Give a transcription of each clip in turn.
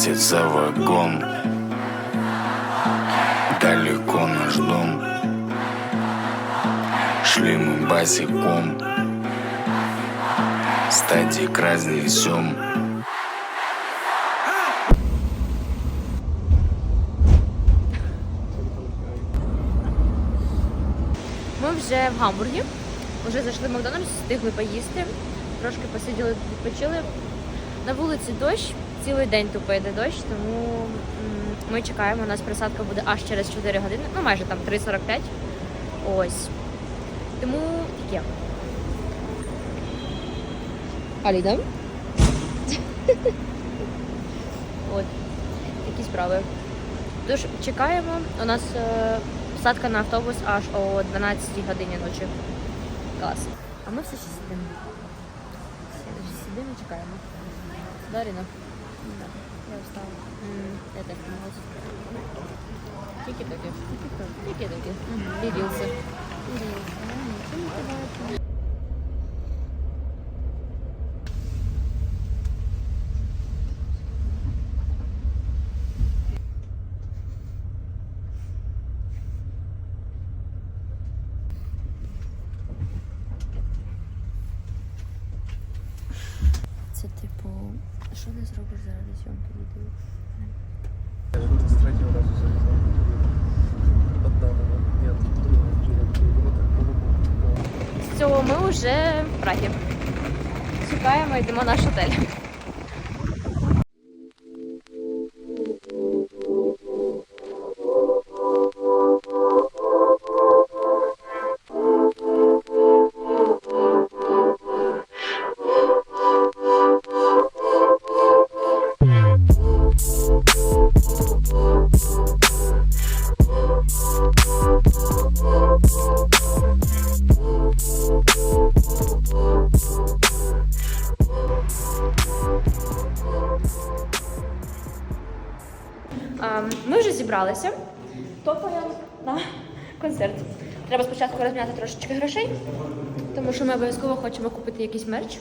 платит за вагон Далеко наш дом Шли мы босиком Стадик разнесем Ми вже в Гамбургі. Вже зайшли в Макдональдс, встигли поїсти. Трошки посиділи, відпочили. На вулиці дощ, цілий день тупо йде дощ, тому ми чекаємо. У нас присадка буде аж через 4 години, ну майже там 3.45. Ось. Тому таке. Аліда. От. Такі справи. Тож чекаємо. У нас е, посадка на автобус аж о 12 годині ночі. Клас. А ми все ще сидимо. Сидимо, Сидимо, чекаємо. Даріна? Я встала. Я так Тики-таки. Тільки-таки. Тільки-таки. не Це що ти зробиш заради сьомки відео? Завязал. Поддавала. Нет, другого клиента. Вот так по-любому. Ми вже в Прагі. Чекаємо, йдемо наш отель. Треба спочатку розміняти трошечки грошей, тому що ми обов'язково хочемо купити якийсь мерч.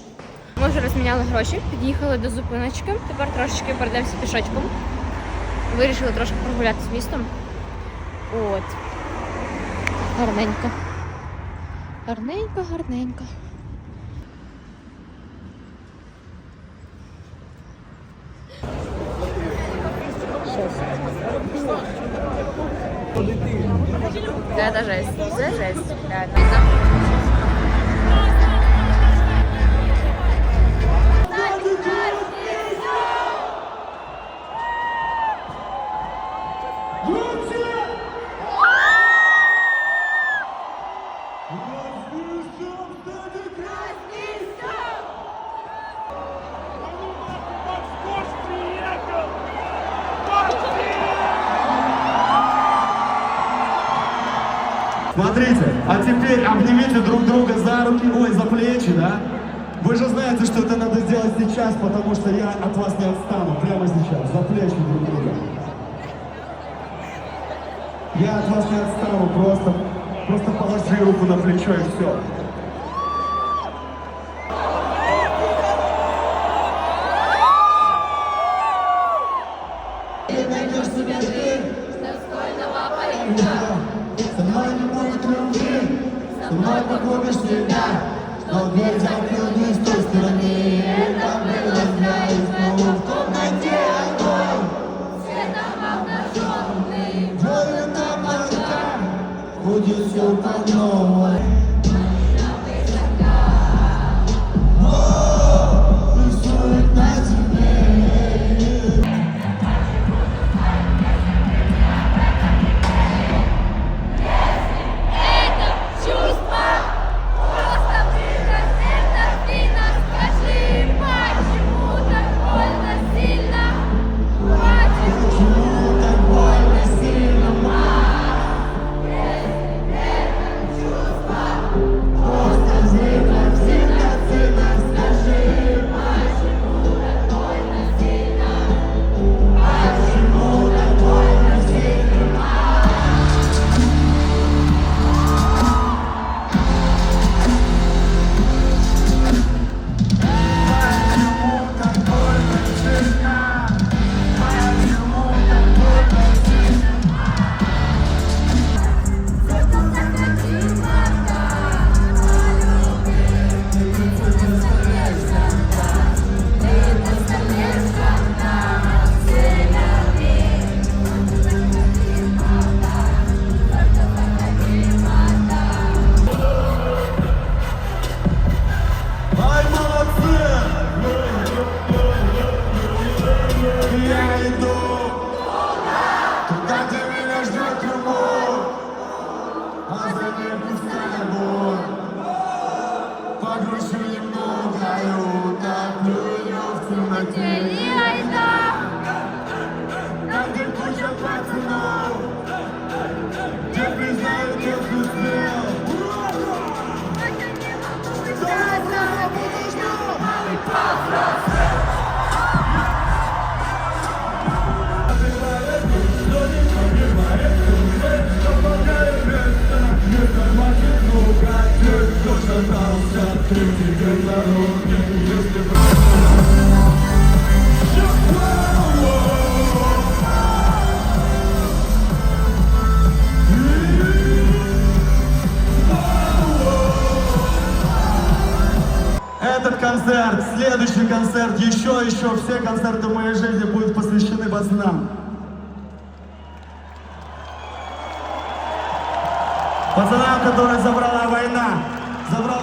Ми вже розміняли гроші, під'їхали до зупиночки. Тепер трошечки перейдемося пішочком. Вирішили трошки прогулятися містом. От. Гарненько. Гарненько, гарненько. Да, это жесть. Это плечи, да? Вы же знаете, что это надо сделать сейчас, потому что я от вас не отстану. Прямо сейчас, за плечи друг друга. Я от вас не отстану, просто, просто положи руку на плечо и все. Я Этот концерт, следующий концерт, еще, еще, все концерты в моей жизни будут посвящены пацанам. Пацанам, которые забрала война. Забрала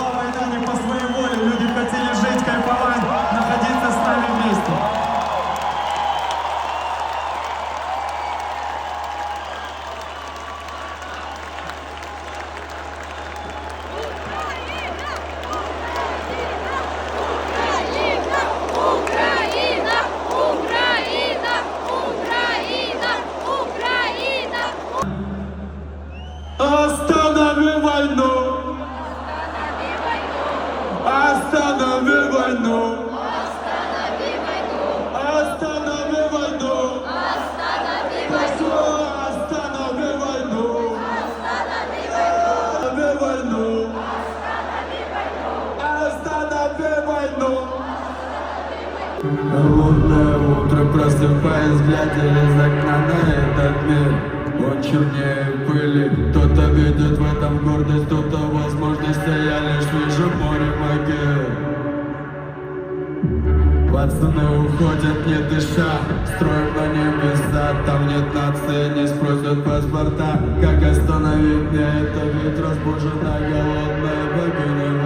Останови войну! Останови войну! Останови войну! Прошу, останови войну! Останови войну! Останови войну! Лунное утро, просыпаясь, глядя из окна на этот мир Он чернее пыли, кто-то видит в этом гордость, кто-то возможность, а я лишь вижу море могил Пацаны уходят, не дыша, строим на небеса Там нет нации, не спросят паспорта Как остановить мне это, ведь разбужена голодная богиня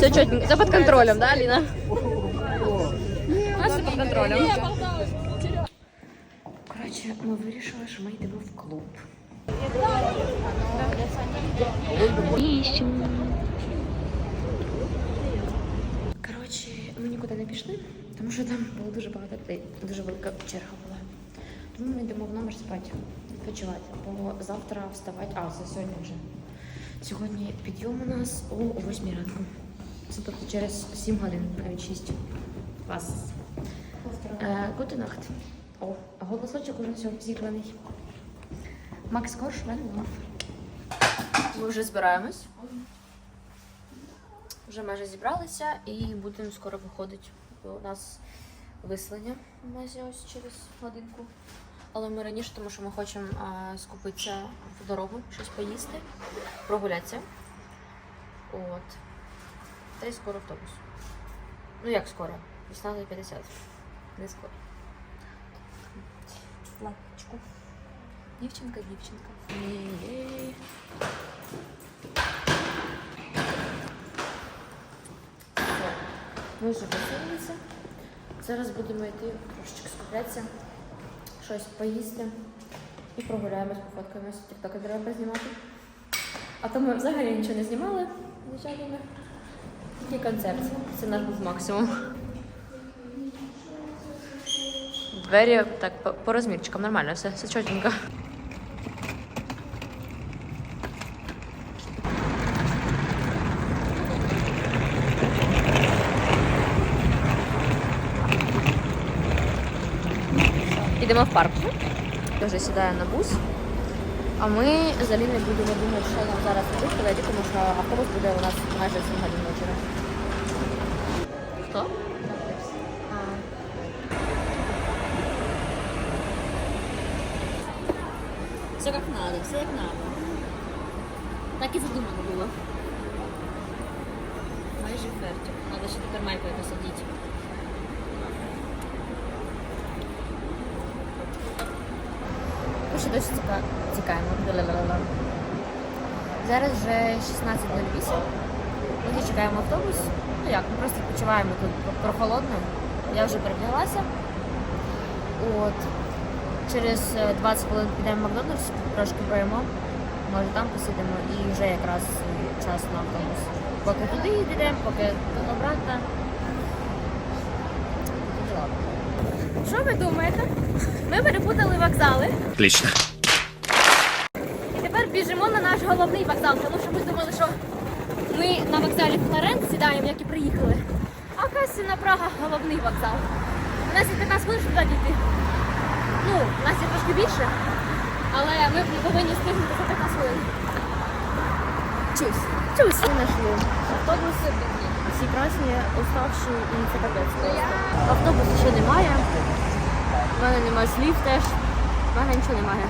отдам. Полюби. Все чотненько. Це під контролем, да, Аліна? Все під контролем. Коротше, ми вирішили, що ми йдемо в клуб. Коротше, ми нікуди не пішли, тому що там було дуже багато людей, дуже велика черга була. Тому ми йдемо в номер спати, відпочивати. Бо завтра вставати, а це сьогодні вже. Сьогодні підйом у нас о 8 ранку. Це тобто через 7 годин, навіть 6. Клас. Е, Гути нахт. О, а голосочок уже все зірваний. Макс Корш, Вен Лав. Ми вже збираємось. Вже майже зібралися і будемо скоро виходити. У нас вислання майже ось через годинку. Але ми раніше, тому що ми хочемо а, скупитися в дорогу, щось поїсти, прогулятися. От. Та й скоро автобус. Ну як скоро? 18.50. Не скоро. Лапочку. Дівчинка, дівчинка. Ми вже висунулися. Зараз будемо йти трошечки скуплятися, щось поїсти і прогуляємось, пофоткаємось. Тіктоки треба знімати. А то ми взагалі нічого не знімали, звичайно. Такий концерт. Це наш був максимум. Двері так по, по розмірчикам нормально, все, все чотенько. Ідемо в парк. Я Вже сідає на бус. А ми з Аліною будемо думати, що нам зараз робити, тому що автобус буде у нас майже 7 годин. Хто? Все как надо, все як надо. Так і задумано було. Майже фертик. Надо ще тепер майку якось одіти. Ще досі ціка- тікаємо. Зараз вже 16.08. Ми чекаємо автобус. Ну як, ми просто відпочиваємо тут про- прохолодно. Я вже перевдяглася. От. Через е, 20 хвилин підемо в Макдональдс, трошки поїмо. Може там посидимо і вже якраз е, час на автобус. Поки туди йдемо, поки тут обратно. Що ви думаєте? Ми перепутали вокзали. Отлично. І тепер біжимо на наш головний вокзал, тому що ми думали, що на вокзалі Флоренц сідаємо, як і приїхали. А Касіна Прага головний вокзал. У нас є 15 хвилин, щоб туди дійти. Ну, у нас є трошки більше, але ми повинні встигнути за 15 хвилин. Чусь. Чусь. Ми знайшли автобуси. Всі красні, уставші і це капець просто. Автобусу ще немає. У мене немає слів теж. У мене нічого немає.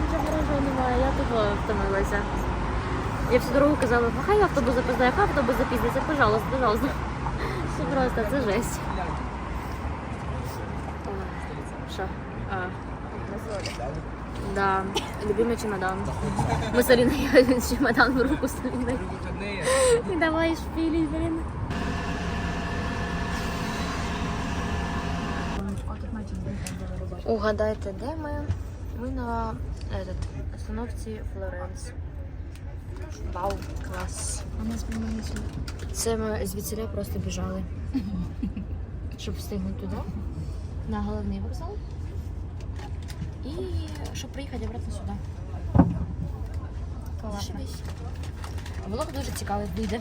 Нічого ворожого немає, я тупо втомилася. Я всю дорогу казала, хай автобус запізнає, хай автобус запізниться, пожалуйста, пожалуйста. Це просто, це жесть. Ой, Що? А. Да, любимый чемодан. Мы с Алиной ехали с чемодан в руку с Алиной. И давай шпилить, блин. Угадайте, де ми? Ми на этот, остановці Флоренс. Вау, клас. Це ми звідсіля просто біжали. Щоб встигнути туди, на головний вокзал. І щоб приїхати обратно сюди. Класно. Влог дуже цікавий вийде.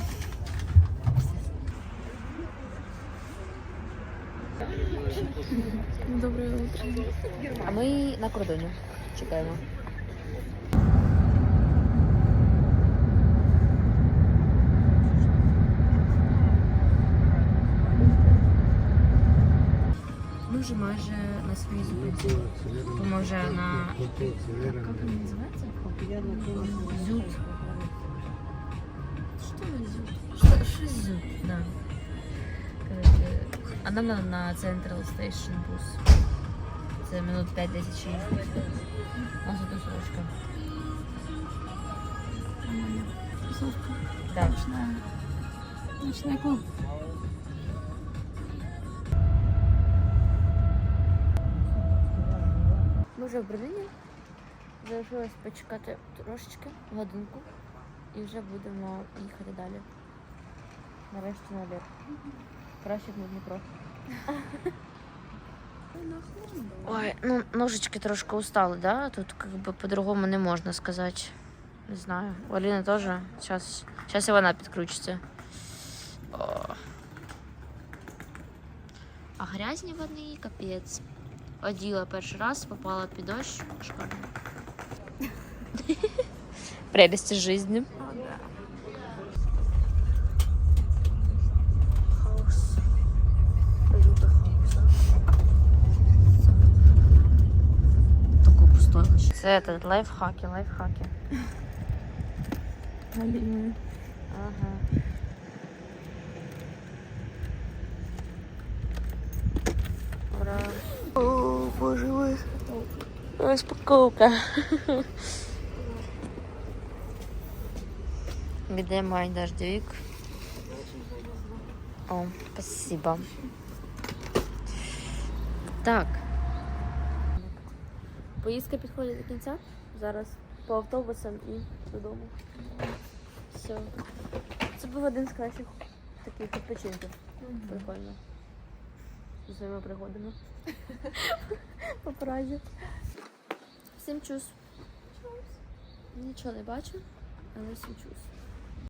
Доброе утро. А ми на кордоні чекаємо. Ми вже майже на своїй зупинці. Ми вже на... Як він називається? Зют. Что зют? Что, что зют, да. Короче, а нам надо на Central Station бус. Це минут 5-10 ще їздити. У нас тут срочка. Да. Ночний клуб. Вже в Берліні. Залишилось почекати трошечки, годинку, і вже будемо їхати далі. Нарешті на обід. Краще б на Дніпро. Ой, ну ножички трошки устали, да? Тут как бы по-другому не можна сказати. Не знаю. У Аліни теж. Зараз, зараз і вона підключиться. О. А грязні вони, капець. оділа перший раз, попала під дощ. Шикарно. Прелести жизни. Це этот, лайфхаки, лайфхаки. Ага. Ура. Боже мой. Распаковка. Где мой дождевик? О, спасибо. Так. Поїздка підходить до кінця. Зараз по автобусам і додому. Все. Це був один з кращих таких відпочинків. Прикольно. Зі своїми пригодами. По Празі. Всім чус. Нічого не бачу, але всім чус.